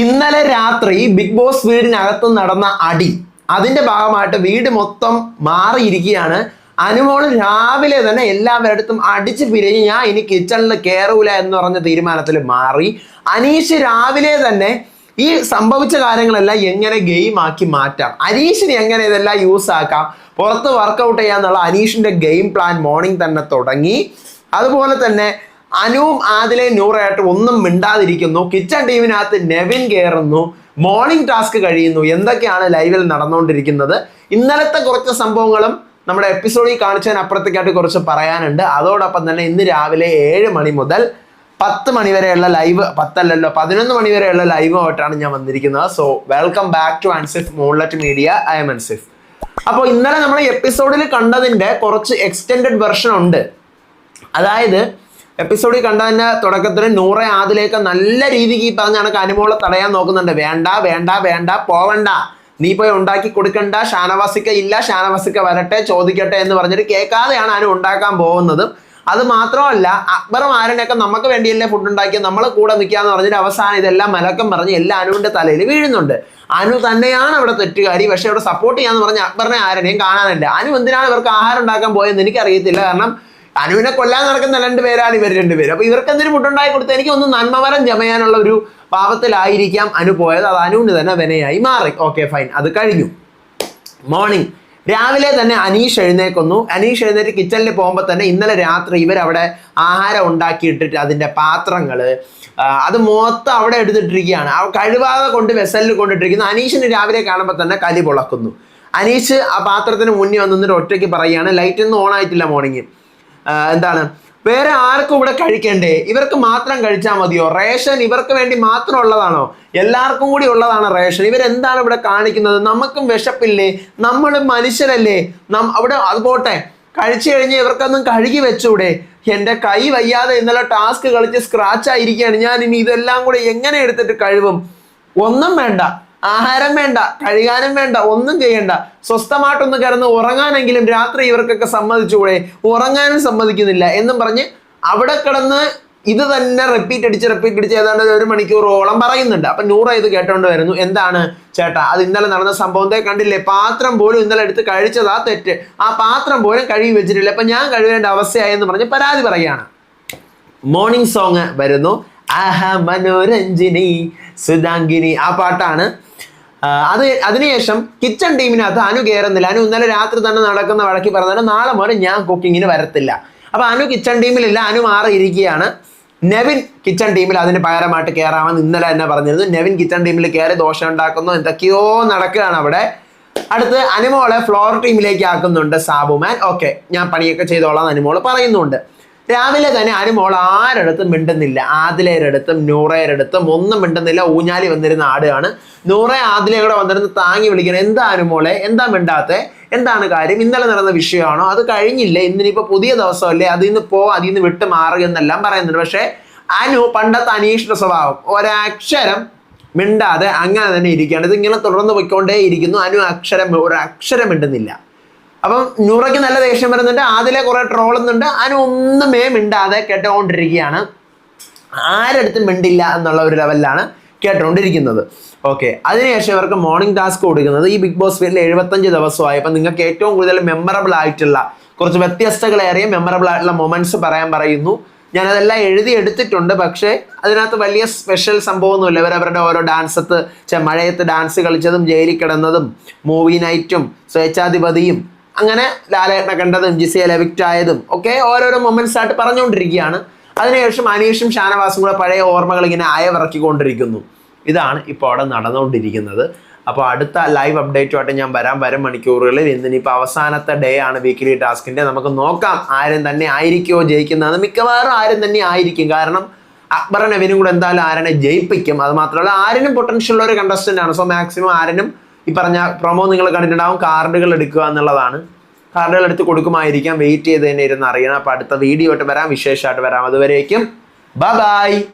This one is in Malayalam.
ഇന്നലെ രാത്രി ബിഗ് ബോസ് വീടിനകത്ത് നടന്ന അടി. അതിന്റെ ഭാഗമായിട്ട് വീട് മൊത്തം മാറിയിരിക്കുകയാണ്. അനുമോൾ രാവിലെ തന്നെ എല്ലാവരുടെ അടുത്തും അടിച്ച് പിരിഞ്ഞ് ഞാൻ ഇനി കിച്ചണിൽ കയറൂല എന്ന് പറഞ്ഞ തീരുമാനത്തിൽ മാറി. അനീഷ് രാവിലെ തന്നെ ഈ സംഭവിച്ച കാര്യങ്ങളെല്ലാം എങ്ങനെ ഗെയിം ആക്കി മാറ്റാം? അനീഷിന് എങ്ങനെ ഇതെല്ലാം യൂസ് ആക്കാം? പുറത്ത് വർക്കൗട്ട് ചെയ്യാന്നുള്ള അനീഷിന്റെ ഗെയിം പ്ലാൻ മോർണിംഗ് തന്നെ തുടങ്ങി. അതുപോലെ തന്നെ അനുവും ആദിലെ നൂറായിട്ട് ഒന്നും മിണ്ടാതിരിക്കുന്നു. കിച്ചൺ ടീമിനകത്ത് നെവിൻ കയറുന്നു മോർണിംഗ് ടാസ്ക് കഴിയുന്നു. എന്തൊക്കെയാണ് ലൈവിൽ നടന്നുകൊണ്ടിരിക്കുന്നത്? ഇന്നലത്തെ കുറച്ച് സംഭവങ്ങളും നമ്മുടെ എപ്പിസോഡിൽ കാണിച്ചതിന് അപ്പുറത്തേക്കായിട്ട് കുറച്ച് പറയാനുണ്ട്. അതോടൊപ്പം തന്നെ ഇന്ന് രാവിലെ ഏഴ് മണി മുതൽ പത്ത് മണിവരെയുള്ള ലൈവ് പത്തല്ലല്ലോ പതിനൊന്ന് മണിവരെയുള്ള ലൈവുമായിട്ടാണ് ഞാൻ വന്നിരിക്കുന്നത്. So welcome back to Ansif Monlet media I'm Ansif അപ്പോൾ ഇന്നലെ നമ്മൾ എപ്പിസോഡിൽ കണ്ടതിന്റെ കുറച്ച് എക്സ്റ്റെൻഡഡ് വെർഷൻ ഉണ്ട്. അതായത് എപ്പിസോഡിൽ തന്നെ തുടക്കത്തിൽ നൂറെ ആദിലേക്ക് നല്ല രീതിക്ക് ഈ പറഞ്ഞ കണക്ക് അനുമോളെ തടയാൻ നോക്കുന്നുണ്ട്. വേണ്ട വേണ്ട വേണ്ട പോവണ്ട. നീ പോയി ഉണ്ടാക്കി കൊടുക്കണ്ട. ഷാനവാസിക്ക ഇല്ല ഷാനവാസിക്ക വരട്ടെ ചോദിക്കട്ടെ എന്ന് പറഞ്ഞിട്ട് കേൾക്കാതെയാണ് അനു ഉണ്ടാക്കാൻ പോകുന്നത്. അത് മാത്രമല്ല അക്ബറും ആരനൊക്കെ നമുക്ക് വേണ്ടിയല്ലേ ഫുഡ് ഉണ്ടാക്കിയ നമ്മളെ കൂടെ നിൽക്കാന്ന് പറഞ്ഞിട്ട് അവസാനം ഇതെല്ലാം മലക്കം പറഞ്ഞ് എല്ലാ അനുവിന്റെ തലയിൽ വീഴുന്നുണ്ട്. അനു തന്നെയാണ് അവിടെ തെറ്റുകാരി. പക്ഷെ അവിടെ സപ്പോർട്ട് ചെയ്യാന്ന് പറഞ്ഞ അക്ബറിനെ ആരനെയും കാണാനില്ല. അനു എന്തിനാണ് ഇവർക്ക് ആഹാരം ഉണ്ടാക്കാൻ പോയെന്ന് എനിക്കറിയത്തില്ല. കാരണം അനുവിനെ കൊല്ലാൻ നടക്കുന്ന രണ്ട് പേരാണ് ഇവർ രണ്ടുപേരും. അപ്പൊ ഇവർക്ക് എന്തൊരു മുട്ടുണ്ടായി കൊടുത്ത് എനിക്ക് ഒന്ന് നന്മവരം ജമയാനുള്ള ഒരു പാപത്തിലായിരിക്കാം അനു പോയത്. അത് അനുവിന് തന്നെ വിനയായി മാറി. ഓക്കെ ഫൈൻ അത് കഴിഞ്ഞു. മോർണിംഗ് രാവിലെ തന്നെ അനീഷ് എഴുന്നേക്കുന്നു. അനീഷ് എഴുന്നേറ്റ് കിച്ചണിൽ പോകുമ്പോൾ തന്നെ ഇന്നലെ രാത്രി ഇവരവിടെ ആഹാരം ഉണ്ടാക്കിയിട്ടിട്ട് അതിന്റെ പാത്രങ്ങൾ അത് മൊത്തം അവിടെ എടുത്തിട്ടിരിക്കുകയാണ്. കഴിവാതെ കൊണ്ട് വെസലിൽ കൊണ്ടിട്ടിരിക്കുന്നു. അനീഷിന് രാവിലെ കാണുമ്പോൾ തന്നെ കലി പൊളക്കുന്നു. അനീഷ് ആ പാത്രത്തിന് മുന്നിൽ വന്നിട്ട് ഒറ്റയ്ക്ക് പറയുകയാണ് ലൈറ്റ് ഒന്നും ഓൺ ആയിട്ടില്ല മോർണിംഗ് എന്താണ്? വേറെ ആർക്കും ഇവിടെ കഴിക്കണ്ടേ? ഇവർക്ക് മാത്രം കഴിച്ചാൽ മതിയോ? റേഷൻ ഇവർക്ക് വേണ്ടി മാത്രം ഉള്ളതാണോ എല്ലാവർക്കും കൂടി ഉള്ളതാണ് റേഷൻ. ഇവരെന്താണ് ഇവിടെ കാണിക്കുന്നത്? നമുക്കും വിശപ്പില്ലേ? നമ്മൾ മനുഷ്യരല്ലേ? നം അവിടെ അത് പോട്ടെ. കഴിച്ചു കഴിഞ്ഞ് ഇവർക്കൊന്നും കഴുകി വെച്ചൂടെ? എന്റെ കൈ വയ്യാതെ ഇന്നലെ ടാസ്ക് കളിച്ച് സ്ക്രാച്ച് ആയിരിക്കുകയാണ്. ഞാൻ ഇനി ഇതെല്ലാം കൂടെ എങ്ങനെ എടുത്തിട്ട് കഴിവും ഒന്നും വേണ്ട. ആഹാരം വേണ്ട കഴുകാനും വേണ്ട ഒന്നും ചെയ്യണ്ട. സ്വസ്ഥമായിട്ടൊന്ന് കിടന്ന് ഉറങ്ങാനെങ്കിലും രാത്രി ഇവർക്കൊക്കെ സമ്മതിച്ചുകൂടെ ഉറങ്ങാനും സമ്മതിക്കുന്നില്ല എന്നും പറഞ്ഞ് അവിടെ കിടന്ന് ഇത് തന്നെ റിപ്പീറ്റ് അടിച്ച് റിപ്പീറ്റ് അടിച്ച് ഏതാണ്ട് ഒരു മണിക്കൂറോളം പറയുന്നുണ്ട്. അപ്പൊ നൂറ ഇത് കേട്ടോണ്ട് വരുന്നു എന്താണ് ചേട്ടാ? അത് ഇന്നലെ നടന്ന സംഭവത്തെ കണ്ടില്ലേ? പാത്രം പോലും ഇന്നലെ എടുത്ത് കഴിച്ചതാ തെറ്റ്. ആ പാത്രം പോലും കഴുകി വെച്ചിട്ടില്ല. അപ്പൊ ഞാൻ കഴുകേണ്ട അവസ്ഥയായെന്ന് പറഞ്ഞ് പരാതി പറയാണ് മോർണിംഗ് സോങ് വരുന്നു. ആഹ മനോരഞ്ജിനി സുധാംഗിനി ആ പാട്ടാണ് അത് അതിനുശേഷം കിച്ചൺ ടീമിനകത്ത് അനു കയറുന്നില്ല അനു ഇന്നലെ രാത്രി തന്നെ നടക്കുന്ന വഴക്കി പറഞ്ഞാൽ നാളെ മുതൽ ഞാൻ കുക്കിങ്ങിന് വരത്തില്ല. അപ്പൊ അനു കിച്ചൺ ടീമിലില്ല അനു മാറിയിരിക്കുകയാണ്. നെവിൻ കിച്ചൺ ടീമിൽ അതിന് പകരമായിട്ട് കയറാമെന്ന് ഇന്നലെ തന്നെ പറഞ്ഞിരുന്നു. നെവിൻ കിച്ചൺ ടീമിൽ കയറി ദോഷം ഉണ്ടാക്കുന്നു എന്തൊക്കെയോ നടക്കുകയാണ് അവിടെ. അടുത്ത് അനുമോളെ ഫ്ലോർ ടീമിലേക്ക് ആക്കുന്നുണ്ട് സാബുമാൻ. ഓക്കെ ഞാൻ പണിയൊക്കെ ചെയ്തോളാം അനിമോൾ പറയുന്നുണ്ട്. രാവിലെ തന്നെ ആരും മോൾ ആരടുത്തും മിണ്ടുന്നില്ല. ആദിലയരടുത്തും നൂറേരടുത്തും ഒന്നും മിണ്ടുന്നില്ല. ഊഞ്ഞാലി വന്നിരുന്ന ആടുകയാണ് നൂറ ആദിലെ കൂടെ വന്നിരുന്ന് താങ്ങി വിളിക്കണം എന്താണ് മോളെ? എന്താ മിണ്ടാത്തെ? എന്താണ് കാര്യം? ഇന്നലെ നടന്ന വിഷയമാണോ? അത് കഴിഞ്ഞില്ലേ? ഇന്നിനിപ്പോ പുതിയ ദിവസമല്ലേ? അതിൽ നിന്ന് പോ അതിൽ നിന്ന് വിട്ട് മാറുക എന്നെല്ലാം പറയുന്നുണ്ട്. പക്ഷേ അനു പണ്ടത്തെ അനീഷിന്റെ സ്വഭാവം ഒരക്ഷരം മിണ്ടാതെ അങ്ങനെ തന്നെ ഇരിക്കുകയാണ്. ഇത് ഇങ്ങനെ തുടർന്ന് പോയിക്കൊണ്ടേ ഇരിക്കുന്നു അനു അക്ഷരം ഒരു അക്ഷരം മിണ്ടുന്നില്ല. അപ്പം നൂറയ്ക്ക് നല്ല ദേഷ്യം വരുന്നുണ്ട്. ആദിലെ കുറെ ട്രോളുന്നുണ്ട് മേം ഇണ്ടാതെ കേട്ടുകൊണ്ടിരിക്കുകയാണ് ആരടുത്തും മിണ്ടില്ല എന്നുള്ള ഒരു ലെവലിലാണ് കേട്ടുകൊണ്ടിരിക്കുന്നത് ഓക്കെ അതിനുശേഷം ഇവർക്ക് മോർണിംഗ് ടാസ്ക് കൊടുക്കുന്നത്. ഈ ബിഗ് ബോസ് വീട്ടിൽ എഴുപത്തഞ്ച് ദിവസമായി അപ്പം നിങ്ങൾക്ക് ഏറ്റവും കൂടുതൽ മെമ്മറബിൾ ആയിട്ടുള്ള കുറച്ച് വ്യത്യസ്തകളേറിയ മെമ്മറബിൾ ആയിട്ടുള്ള മൊമെന്റ്സ് പറയാൻ പറയുന്നു. ഞാനതെല്ലാം എഴുതി എടുത്തിട്ടുണ്ട്. പക്ഷേ അതിനകത്ത് വലിയ സ്പെഷ്യൽ സംഭവമൊന്നുമില്ല. ഇവരവരുടെ ഓരോ ഡാൻസത്ത് മഴയത്ത് ഡാൻസ് കളിച്ചതും ജയിലിൽ കിടന്നതും മൂവി നൈറ്റും സ്വേച്ഛാധിപതിയും അങ്ങനെ ലാലേട്ടനെ കണ്ടതും ജിസയിൽ എവിക്റ്റ് ആയതും ഒക്കെ ഓരോരോ മൊമെന്റ്സ് ആയിട്ട് പറഞ്ഞുകൊണ്ടിരിക്കുകയാണ്. അതിനുശേഷം അനീഷും ഷാനവാസും കൂടെ പഴയ ഓർമ്മകൾ ഇങ്ങനെ അയവിറക്കിക്കൊണ്ടിരിക്കുന്നു. ഇതാണ് ഇപ്പോൾ അവിടെ നടന്നുകൊണ്ടിരിക്കുന്നത്. അപ്പോൾ അടുത്ത ലൈവ് അപ്ഡേറ്റുമായിട്ട് ഞാൻ വരാൻ വരും മണിക്കൂറുകളിൽ. ഇന്നിനിപ്പോൾ അവസാനത്തെ ഡേ ആണ് വീക്കിലി ടാസ്കിന്റെ നമുക്ക് നോക്കാം ആരും തന്നെ ആയിരിക്കുമോ ജയിക്കുന്നത് മിക്കവാറും ആരും തന്നെ ആയിരിക്കും. കാരണം അക്ബർ നവീനും കൂടെ എന്തായാലും ആരനെ ജയിപ്പിക്കും. അത് മാത്രമല്ല ആരിനും പൊട്ടൻഷ്യൽ ഉള്ള ഒരു കണ്ടസ്റ്റന്റ് ആണ്. സോ മാക്സിമം ആരിനും ഈ പറഞ്ഞ പ്രൊമോ നിങ്ങൾ കണ്ടിട്ടുണ്ടാവും കാർഡുകൾ എടുക്കുക എന്നുള്ളതാണ്. കാർഡുകൾ എടുത്ത് കൊടുക്കുമായിരിക്കാം. വെയിറ്റ് ചെയ്ത് തന്നെ ഇരുന്ന് അറിയണം. അപ്പോൾ അടുത്ത വീഡിയോ ആയിട്ട് വരാം. വിശേഷമായിട്ട് വരാം. അതുവരേക്കും. ബൈ